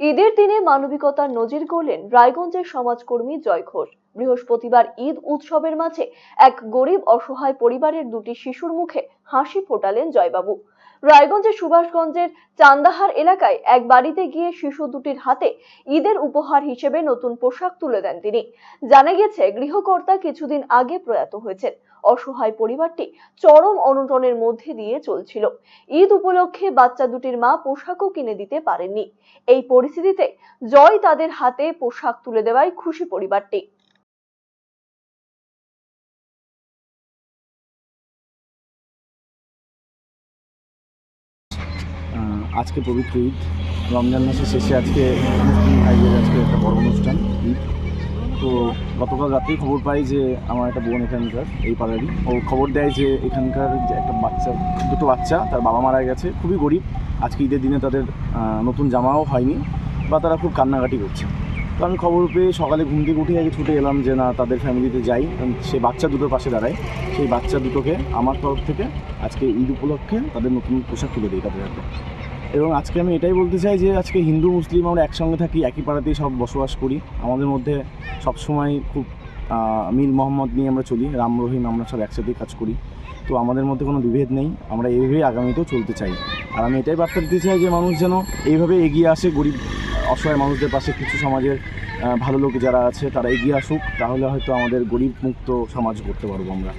ঈদের দিনে মানবিকতার নজির গড়লেন রায়গঞ্জের সমাজকর্মী জয় ঘোষ। বৃহস্পতিবার ঈদ উৎসবের মাঝে এক গরিব অসহায় পরিবারের দুটি শিশুর মুখে হাসি ফোটালেন জয়বাবু। রায়গঞ্জের সুভাষগঞ্জের চান্দাহার এলাকায় এক বাড়িতে গিয়ে শিশু দুটির হাতে ঈদের উপহার হিসেবে নতুন পোশাক তুলে দেন তিনি। জানা গেছে গৃহকর্তা কিছুদিন আগে প্রয়াত হয়েছেন। অসহায় পরিবারটি চরম অনটনের মধ্যে দিয়ে চলছিল। ঈদ উপলক্ষে বাচ্চা দুটির মা পোশাকও কিনে দিতে পারেননি। এই পরিস্থিতিতে জয় তাদের হাতে পোশাক তুলে দেওয়ায় খুশি পরিবারটি। আজকে পবিত্র ঈদ। রমজান মাসের শেষে আজকে মুসলিম আজকে একটা বড় অনুষ্ঠান, ঈদ। তো গতকাল রাতেই খবর পাই যে আমার একটা বোন এখানকার, এই পাড়ারই। ও খবর দেয় যে এখানকার যে একটা বাচ্চা, দুটো বাচ্চা, তার বাবা মারা গেছে, খুবই গরিব। আজকে ঈদের দিনে তাদের নতুন জামাও হয়নি বা তারা খুব কান্নাকাটি করছে। তো আমি খবর পেয়ে সকালে ঘুম থেকে উঠে আগে ছুটে এলাম যে, না, তাদের ফ্যামিলিতে যাই। সে বাচ্চা দুটোর পাশে দাঁড়ায়। সেই বাচ্চা দুটোকে আমার তরফ থেকে আজকে ঈদ উপলক্ষে তাদের নতুন পোশাক তুলে দিই তাদের হাতে। এবং আজকে আমি এটাই বলতে চাই যে, আজকে হিন্দু, মুসলিম আমরা একসঙ্গে থাকি, একই পাড়াতেই সব বসবাস করি। আমাদের মধ্যে সবসময় খুব মিল মোহাম্মদ নিয়ে আমরা চলি, রাম, রহিম আমরা সব একসাথেই কাজ করি। তো আমাদের মধ্যে কোনো বিভেদ নেই, আমরা এইভাবেই আগামীতেও চলতে চাই। আর আমি এটাই বার্তা দিতে চাই যে, মানুষ যেন এইভাবে এগিয়ে আসে, গরিব অসহায় মানুষদের পাশে কিছু সমাজের ভালো লোক যারা আছে, তারা এগিয়ে আসুক, তাহলে হয়তো আমাদের গরিব মুক্ত সমাজ করতে পারব আমরা।